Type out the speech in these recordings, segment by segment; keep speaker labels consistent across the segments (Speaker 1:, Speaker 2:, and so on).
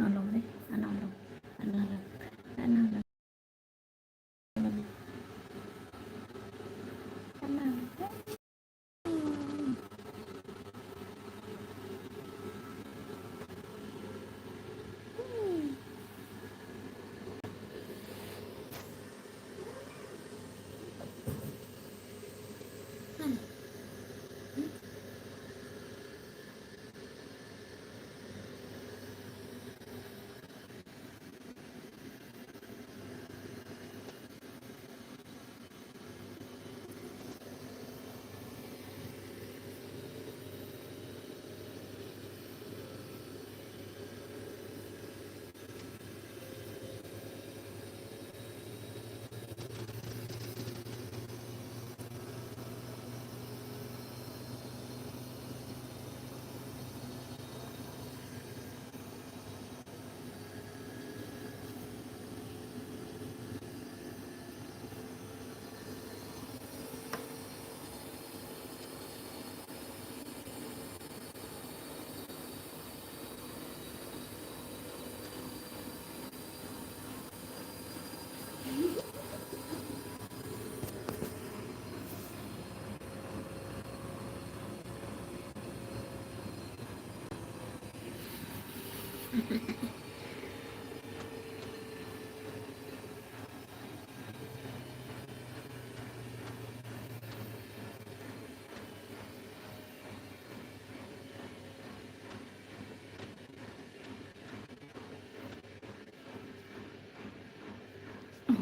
Speaker 1: นอนลงดิอะนอนลงอะนอนลงอะนอนลงอะนอนลงอะนอนลง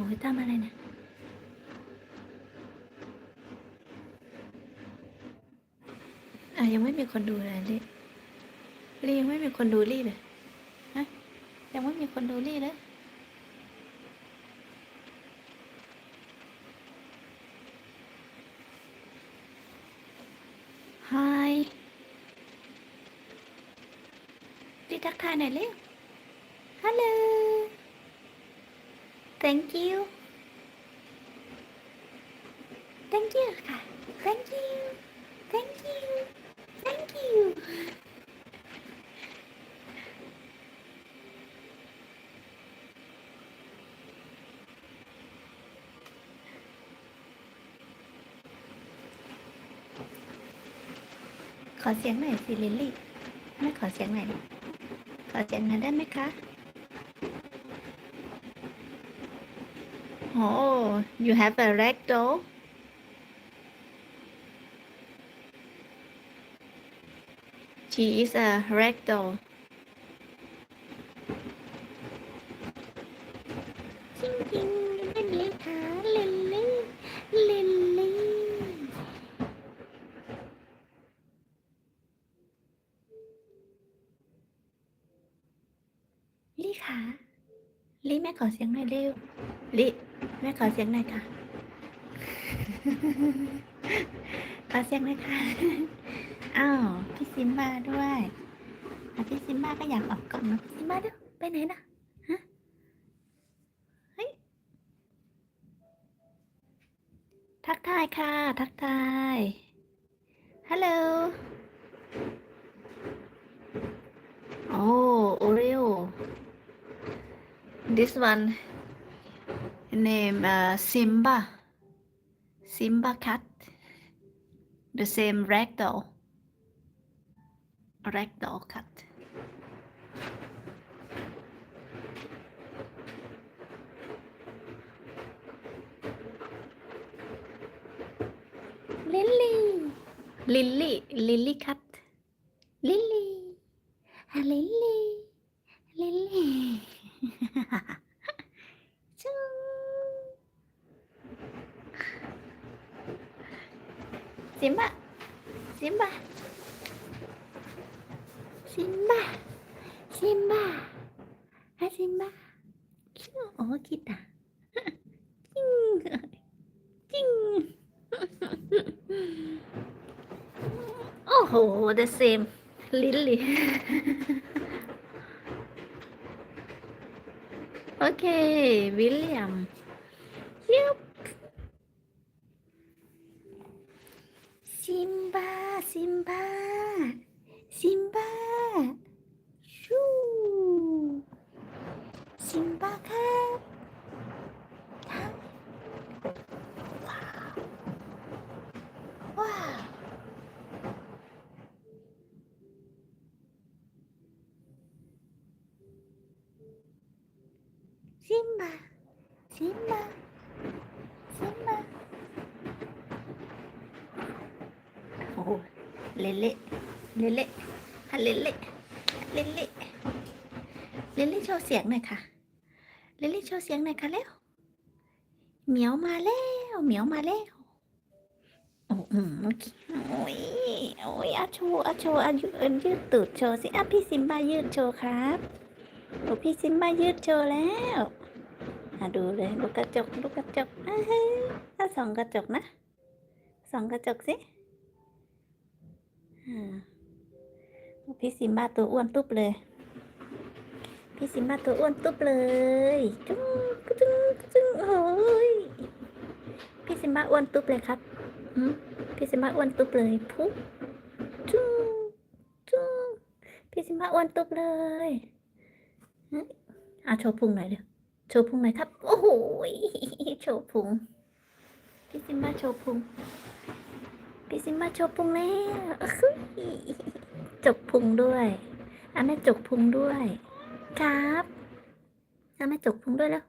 Speaker 1: โอ้โหทำอะไรเนี่ยอะยังไม่มีคนดูเลยลี่ลี่ยังไม่มีคนดูลี่เลยฮะยังไม่มีคนดูลี่เลยฮายลี่ทักทายหน่อยเร็วฮัลโหล thank you thank you ค่ะ thank you thank you thank you ขอเสียงหน่อยสิลิลลี่ไม่ขอเสียงหน่อยขอเสียงหน่อยได้ไหมคะ Oh, you have a ragdoll? She is a ragdoll. จ ค่ะขอเสียงหน่อยค่ะอ้าวพี่ซิมบาด้วยพี่ซิมบาก็อยากออกกล้องนะพี่ซิมบาด้วยไปไหนนะฮะเฮ้ยทักทายค่ะ ทักทายฮัลโหลโอ้โอริโอ this one name uh, Simba. Simba cat. The same ragdoll. Ragdoll cat. Lily. Lily. Lily cat. Lily. Ah, Lily. Lily. Same Lily Okay, William. Yep. Simba, Simba, อะเละเละเละเละเลเละโชว์เสียงหน่อยค่ะเละเละโชว์เสียงหน่อยค่ะเร็วเหมียวมาแล้วเหมียวมาแล้วโอ้โหเมื่อกี้โอ้ยโอ้ยอะโชว์อะโชว์อะยืดยืดตูดโชว์สิอะพี่ซิมบ้ายืดโชว์ครับโอ้พี่ซิมบ้ายืดโชว์แล้วอะดูเลยดูกกระจกดูกกระจกอะเฮ้ยส่องกระจกนะส่องกระจกสิอ่า พี่ซิมบ้าตัวอ้วนตุ๊บเลย พี่ซิมบ้าตัวอ้วนตุ๊บเลยจุ๊งกจุ้งกจุ้งโอ้ยพี่ซิมบ้าอ้วนตุ๊บเลยครับหืมพี่ซิมบ้าอ้วนตุ๊บเลยปุ๊บจุ๊งจุ๊งพี่ซิมบ้าอ้วนตุ๊บเลยอะโชว์พุงหน่อยเดี๋ยวโชว์พุงหน่อยครับ โอ้โหโชว์พุงพี่ซิมบ้าโชว์พุงพี่ซิมมาโชว์พุงแล้ว จกพุงด้วยอาแม่จกพุงด้วย ครับอาแม่จกพุงด้วยแล้ว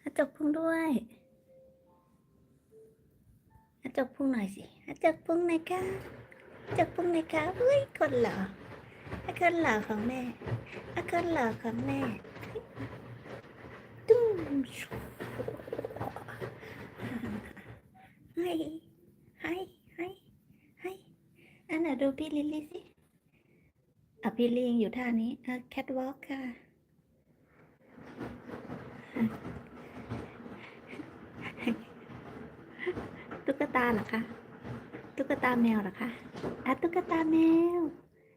Speaker 1: อาจกพุงด้วยอาจกพุงหน่อยสิอาจกพุงหน่อยค่ะจกพุงหน่อยค่ะเฮ้ยคนหล่ออาคนหล่อของแม่อาคนหล่อของแม่ตุ้มให้ให้ให้ให้อันน่ะดูพี่ลิลลี่สิ อะพี่ลิงอยู่ท่านี้อะแคทวอล์กค่ะ ตุ๊กตาเหรอคะ ตุ๊กตาแมวเหรอคะอะตุ๊กตาแมว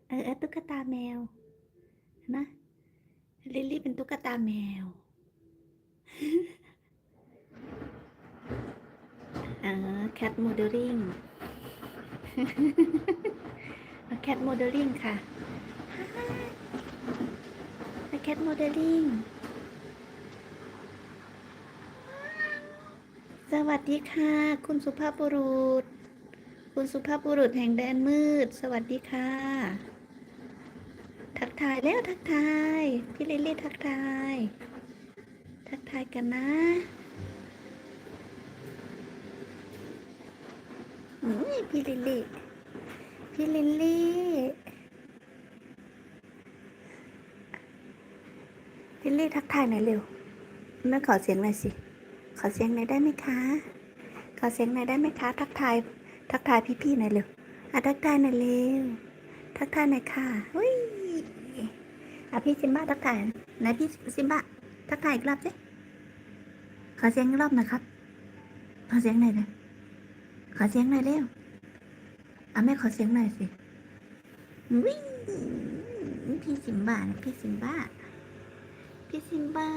Speaker 1: เออตุ๊กตาแมวนไหมลิลลี่เป็นตุ๊กตาแมว เออแคทโมเดลลิ่งแคทโมเดลลิ่งค่ะ แคทโมเดลลิ่งสวัสดีค่ะ คุณสุภาพบุรุษ คุณสุภาพบุรุษแห่งแดนมืด สวัสดีค่ะ ทักทายแล้วทักทาย พี่ลิลลี่ทักทาย ทักทายกันนะอืมพี่ลิลลี่พี่ลิลี่ ลี่ลิลลี่ทักทายหน่อยเร็วแม่ขอเสียงหน่อยสิ ขอเสียงหน่อยได้ไหมคะ ขอเสียงหน่อยได้ไหมคะ ทักทาย ทักทายพี่ๆหน่อยเร็วอะทักทายหน่อยเร็ว ทักทายหน่อยค่ะอุ้ยอะพี่ซิมบ้าทักทายไหนพี่ซิมบ้าทักทายอีกรอบสิ ขอเสียงอีกรอบหน่ะครับ ขอเสียงหน่อยเลยขอเสียงหน่อยเร็วอะแม่ขอเสียงหน่อยสิวิ่งพี่ซิมบ้านะพี่ซิมบ้า พี่ซิมบ้า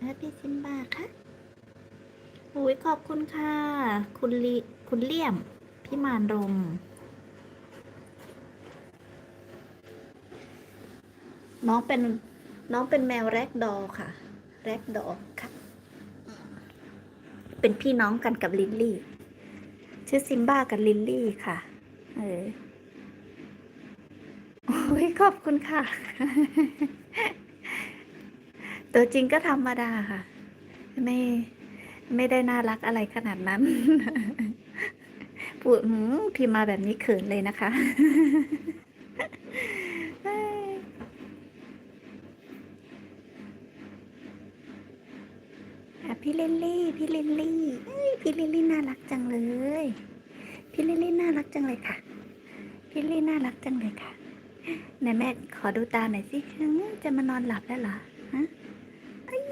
Speaker 1: แล้วพี่ซิมบ้าคะโอ้ยขอบคุณค่ะ คุณลิคุณเลี่ยม พี่มานรมน้องเป็นน้องเป็นแมวแรกดอค่ะ แรกดอค่ะ เป็นพี่น้องกันกับลิลลี่ ชื่อซิมบ้ากับลิลลี่ค่ะ เออโอ้ยขอบคุณค่ะ ตัวจริงก็ธรรมดาค่ะ ไม่ไม่ได้น่ารักอะไรขนาดนั้นพูดหืมพิมมาแบบนี้เขินเลยนะคะ พี่เลิลลี่ พี่เลิลลี่เอ้ยพี่เลิลลี่น่ารักจังเลย พี่เลิลลี่น่ารักจังเลยค่ะ พี่ลิลลี่น่ารักจังเลยค่ะไหนแม่ขอดูตาหน่อยสิจะมานอนหลับแล้วเหรอฮะเอ้ย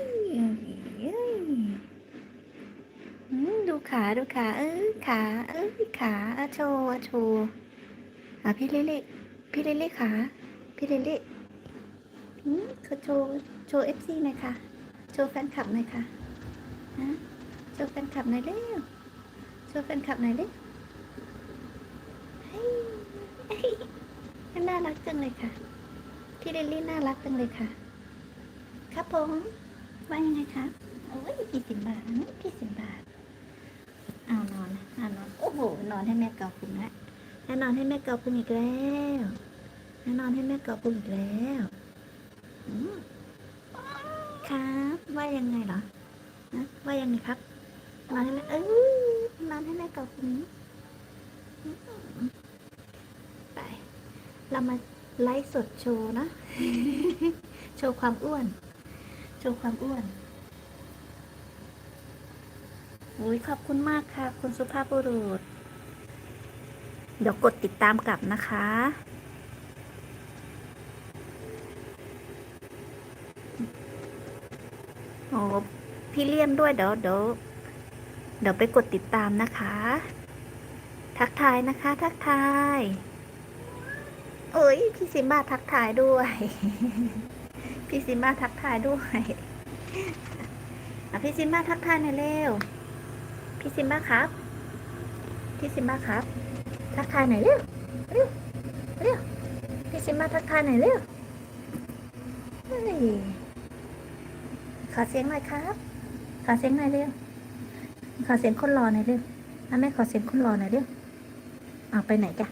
Speaker 1: เอ้ยอืม ดูขาดูขาเอ้ขาเอ้ยขาอโชว์อะโชว์อะพี่ลิลลี่พี่ลิลลี่ขาพี่ลิลลี่อืมเขาโชว์โชว์เอฟซีหน่อยค่ะโชว์แฟนคลับหน่อยค่ะฮะโชว์แฟนคลับหน่อยเร็วโชว์แฟนคลับหน่อยเร็วเฮ้ยเฮ้ยน่ารักจังเลยค่ะ พี่ลิลลี่น่ารักจังเลยค่ะ ครับผมว่ายังไงคะโอ้ยพี่สิบบาทนะพี่สิบบาทเอานอนเอานอน โอนอนให้แม่เกาพุงแล้วให้นอนให้แม่เกาพุงอีกแล้วให้นอนให้แม่เกาพุงอีกแล้วครับว่ายังไงเหรอนะว่ายังไงครับนอนให้แม่เอ้ยนอนให้แม่เกอดนี้เรามาไลฟ์สดโชว์นะ โชว์ความอ้วน โชว์ความอ้วนอุ้ยขอบคุณมากค่ะ คุณสุภาพบุรุษ เดี๋ยวกดติดตามกลับนะคะ โอ้พี่เลี่ยมด้วยเดี๋ยวเดี๋ยวเดี๋ยวไปกดติดตามนะคะ ทักทายนะคะ ทักทายเอ้ยพี่ซิมบ้าทักทายด้วย พี่ซิมบ้าทักทายด้วยอะพี่ซิมบ้าทักทายหน่อยเร็ว พี่ซิมบ้าครับ พี่ซิมบ้าครับ ทักทายหน่อยเร็วเร็วเร็วพี่ซิมบ้าทักทายหน่อยเร็วเฮ้ยขอเสียงหน่อยครับ ขอเสียงหน่อยเร็วขอเสียงคนรอหน่อยเร็วแม่ขอเสียงคนรอหน่อยเร็วเอาไปไหนจ้ะ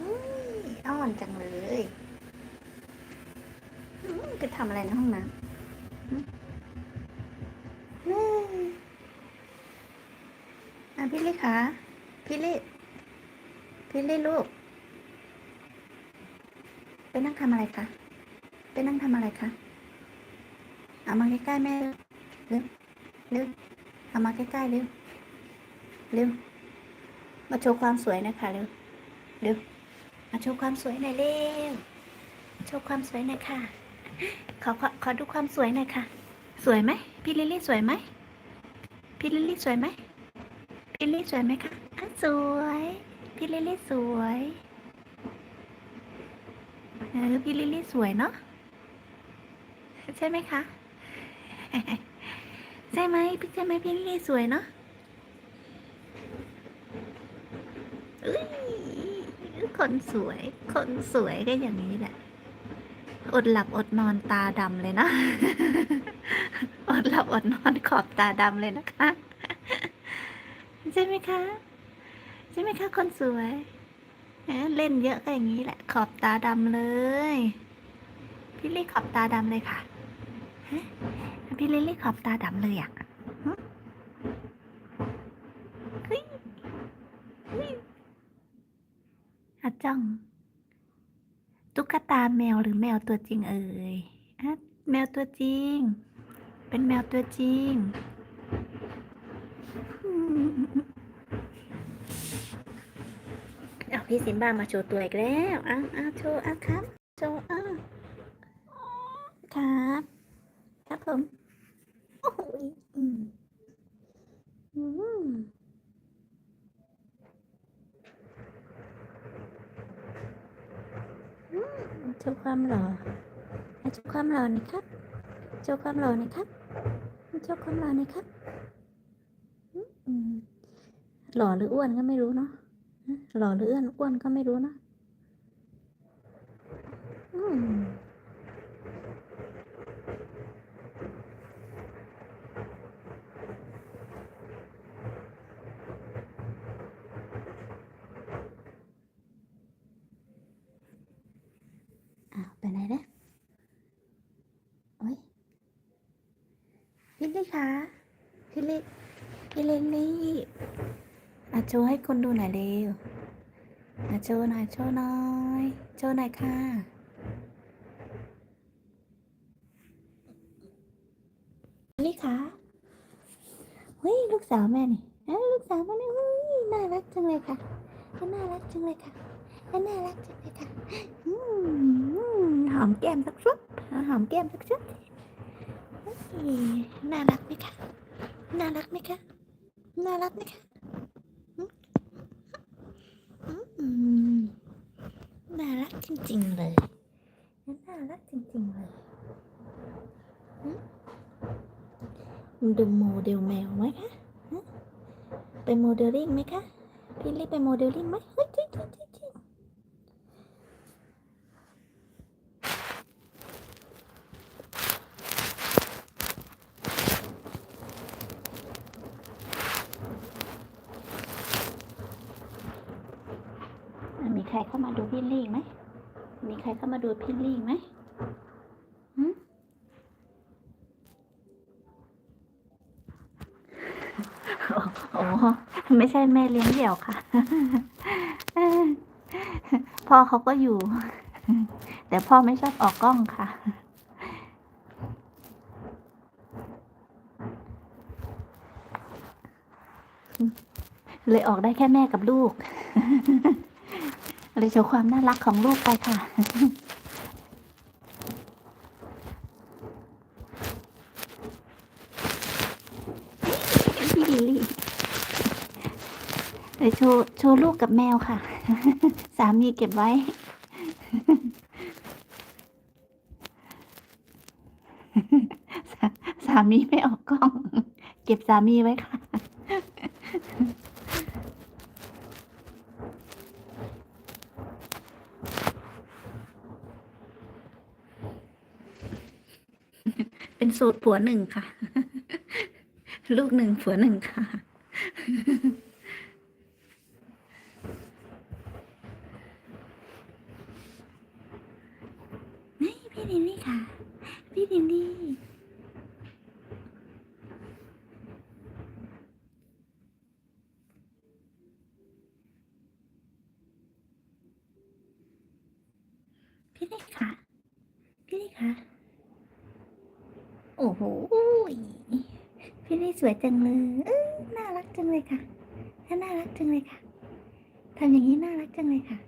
Speaker 1: อุ้ยอ้อนจังเลยอืมไปทำอะไรในห้องน้ำอะพี่ลี่คะพี่ลี่ พี่ลี่ลูก ไปนั่งทำอะไรคะไปนั่งทำอะไรคะเอามาใกล้ๆแม่เร็วเร็วเอามาใกล้ๆเร็วเร็วมาโชว์ความสวยนะคะเร็วเร็วมาโชว์ความสวยหน่อยเร็วโชว์ความสวยหน่อยค่ะขอขอขอดูความสวยหน่อยค่ะ สวยไหมพี่ลิลลี่สวยไหมพี่ลิลลี่สวยไหมพี่ลิลลี่สวยไหมคะสวย พี่ลิลลี่สวยเออพี่ลิลลี่สวยเนาะใช่ไหมคะ ใช่ไหมพี่ใช่ไหมพี่ลิลลี่สวยเนาะคนสวย คนสวยก็อย่างนี้แหละ อดหลับอดนอนตาดำเลยนะ อดหลับอดนอนขอบตาดำเลยนะคะ ใช่ไหมคะ ใช่ไหมคะคนสวยแหมเล่นเยอะก็อย่างนี้แหละ ขอบตาดำเลย พี่ลี่ขอบตาดำเลยค่ะฮะพี่ลิลลี่ขอบตาดำเลยอะอะจ้อง ตุ๊กตาแมวหรือแมวตัวจริงเอ่ยอแมวตัวจริง เป็นแมวตัวจริงอืมเอา พี่ซิมบ้ามาโชว์ตัวอีกแล้วอะอะโชว์อะครับ โชว์อะครับ ครับผมโอ้ยอืมอืมโชว์ความหล่อโชว์ความหล่อหน่อยครับ โชว์ความหล่อหน่อยครับ โชว์ความหล่อหน่อยครับหล่อหรืออ้วนก็ไม่รู้เนาะ หล่อหรืออ้วนอ้วนก็ไม่รู้นะอ้าวไปไหนนะโอ้ยพี่ลี่คะพี่ลี่พี่เลนลี่ อะโชให้คนดูหน่อยเร็วอะโชหน่อยโชหน่อยโชหน่อยค่ะพี่ลี่ะเฮ้ยลูกสาวแม่นี่เอ้ยลูกสาวแม่นี่เฮ้ยน่ารักจังเลยค่ะน่ารักจังเลยค่ะน่ารักจังเลยค่ะหอมแก้มสักชุดหอมแก้มสักชุดน่ารักไหมคะน่ารักไหมคะน่ารักไหมคะอืมอืมน่ารัก จริงๆเลยน่ารักจริงๆเลยมดูโมเดลแมวไหมคะไปโมเดลลิ่งไหมคะ พี่ลี่ไปโมเดลลิ่งไหมเฮ้ยจริงจริงจริงมีใครเข้ามาดูพี่ลี่ไหม มีใครเข้ามาดูพี่ลี่ไหมหึโอ้ไม่ใช่แม่เลี้ยงเดี่ยวค่ะ พ่อเขาก็อยู่ แต่พ่อไม่ชอบออกกล้องค่ะ เลยออกได้แค่แม่กับลูก เลยโชว์ความน่ารักของลูกไปค่ะ พี่ลิลี่เลยโชว์โชว์ลูกกับแมวค่ะ สามีเก็บไว้สามีไม่ออกกล้อง เก็บสามีไว้ค่ะ เป็นสูตร ผัวหนึ่งค่ะ ลูกหนึ่งผัวหนึ่งค่ะ นี่พี่ลิลลี่ค่ะ พี่ลิลลี่ พี่ลิลลี่ค่ะ พี่ลิลลี่ค่ะ โอ้โห พี่ลิลลี่สวยจังเลยเอ้ยน่ารักจังเลยค่ะน่ารักจังเลยค่ะทำอย่างนี้น่ารักจังเลยค่ะ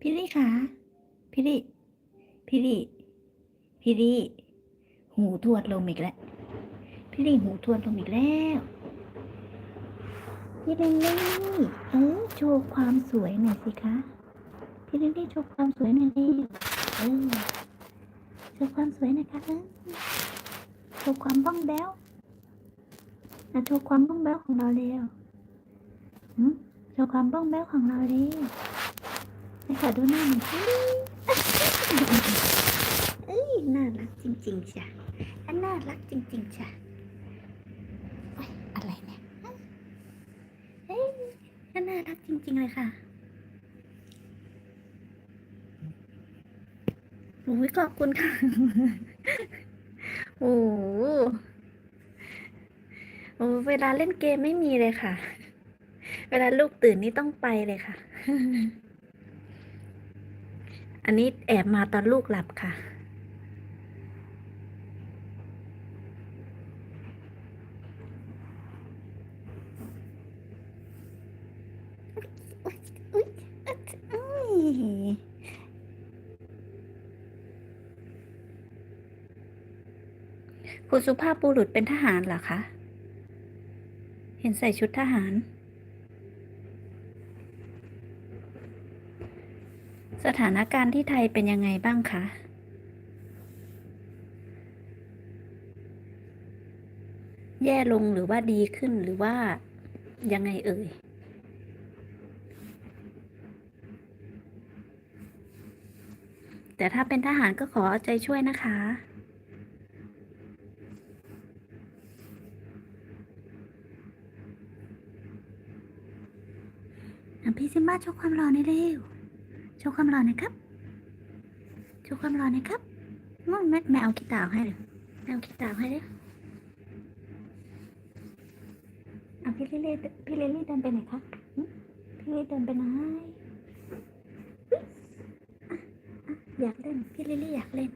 Speaker 1: พี่ลี่ค่ะพี่ลี่พี่ลี่พี่ลี่หูทวดลมอีกแล้วพี่ลี่หูทวดลมอีกแล้วพี่ลิลลี่เออโชว์ความสวยหน่อยสิคะพี่ลิลลี่โชว์ความสวยหน่อยดิเออ โชว์ความสวยนะคะเออโชว์ความบ้องแบ้วนะโชว์ความบ้องแบ้วของเราเร็วโชว์ความบ้องแบ้วของเราเร็วให้ขอดูหน้าหน่อยสิเอ้ยน่ารักจริงๆจ้ะอันน่ารักจริงๆจ้ะโอ๊ยอะไรเนี่ยเอ้ยน่ารักจริงๆเลยค่ะ โอ้ยขอบคุณค่ะ โอ้โหโอ้เวลาเล่นเกมไม่มีเลยค่ะ เวลาลูกตื่นนี่ต้องไปเลยค่ะ อันนี้แอบมาตอนลูกหลับค่ะ อุ๊ยอุ๊ยอุ๊ยอุ๊ย คุณสุภาพบุรุษเป็นทหารเหรอคะ เห็นใส่ชุดทหาร สถานการณ์ที่ไทยเป็นยังไงบ้างคะ แย่ลงหรือว่าดีขึ้นหรือว่ายังไงเอ่ยแต่ถ้าเป็นทหารก็ขอเอาใจช่วยนะคะ อะพี่ ซิมบ้าโชว์ความหล่อหน่อยเร็วโชว์ความหล่อหน่อยครับโชว์ความหล่อหน่อยครับงงแม่แม่เอากีตาร์ให้เลยแม่เอากีตาร์ให้เลยอะพี่ลิลี่พี่ลิลี่เดินไปไหนคะพี่ลิลลี่เดินไปไหนอยากเล่นพี่ลิลี่อยากเล่น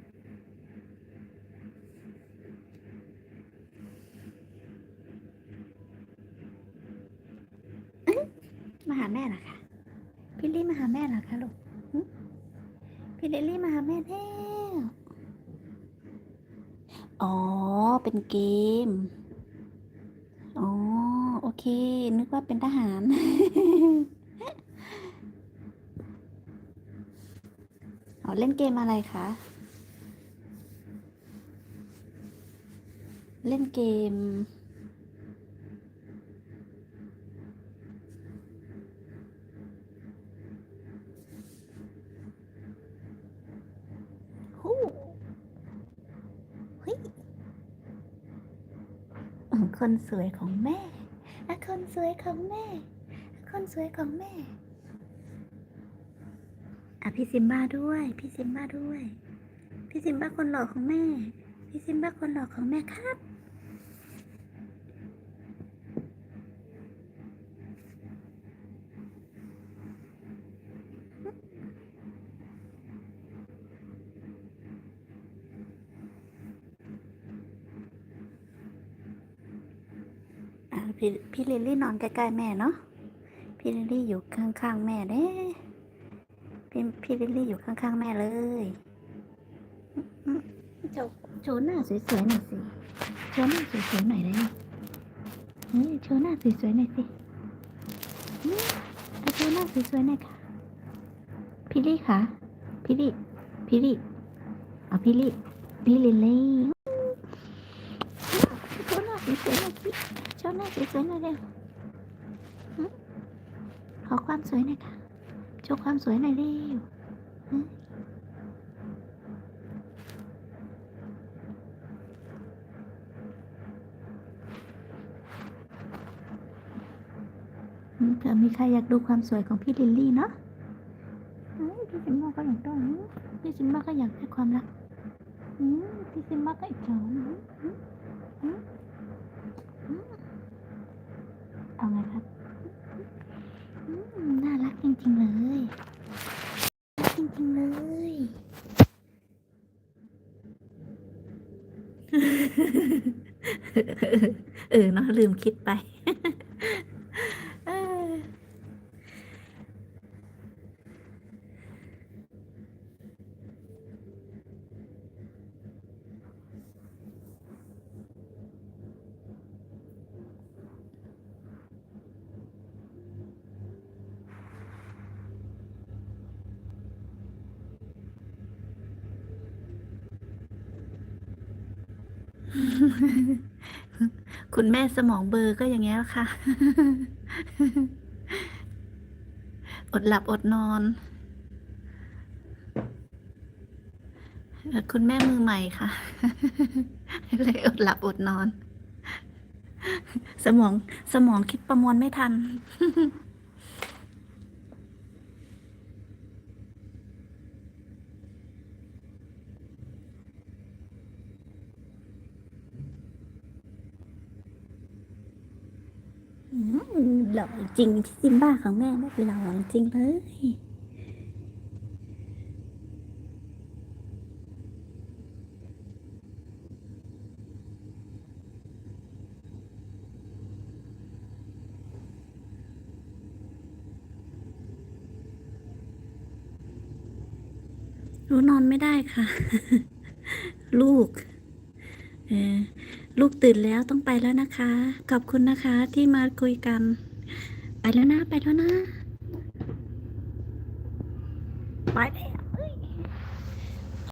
Speaker 1: มาหาแม่เหรอคะ มาหาแม่เหรอคะลูกพี่ลิลลี่มาหาแม่แล้วอ๋อ เป็นเกม อ๋อ โอเค นึกว่าเป็นทหารอ๋อเล่นเกมอะไรคะ เล่นเกม ฮู้เฮ้ยอืม คนสวยของแม่อะคนสวยของแม่อะคนสวยของแม่อะพี่ซิมบ้าด้วย พี่ซิมบ้าด้วย พี่ซิมบ้าคนหล่อของแม่ พี่ซิมบ้าคนหล่อของแม่ครับ พี่พี่ลิลลี่นอนใกล้ๆแม่เนาะพี่ลิลลี่อยู่ข้างๆแม่เด้พี่พี่ลิลลี่อยู่ข้างๆแม่เลยอืมโชว์โชว์หน้าสวยๆหน่อยสิโชว์หน้าสวยๆหน่อยได้ไหมเฮ้ยโชว์หน้าสวยๆหน่อยสิอืมเอาโชว์หน้าสวยๆหน่อยค่ะพี่ลี่คะพี่ลี่พี่ลี่เอาพี่ลี่พี่ลิลลี่โชว์หน้าสวยๆหน่อยสิ ชว์หน้าสวยๆหน่อยเร็วขอความสวยหน่อยค่ะโชว์ความสวยหน่อยเร็วเผื่อมีใครอยากดูความสวยของพี่ลิลลี่เนาะพี่ซิมบ้าก็อยากได้พี่ซิมบ้าก็อยากได้ความรักพี่ซิมบ้าก็อิจฉานะอืมอืมอืมเอาไงครับอืมน่า จริงๆเลยรักจริงๆเลยเออเนาะลืมคิดไป คุณแม่สมองเบอร์ก็อย่างเงี้ยค่ะ อดหลับอดนอน คุณแม่มือใหม่ค่ะ เลยอดหลับอดนอน สมองสมองคิดประมวลไม่ทัน หล่อจริงพี่ซิมบ้าของแม่ไม่เป็นหล่อจริงเลยรู้นอนไม่ได้ค่ะ ลูกเออ ลูกตื่นแล้วต้องไปแล้วนะคะ ขอบคุณนะคะที่มาคุยกัน ไปแล้วนะ ไปแล้วนะ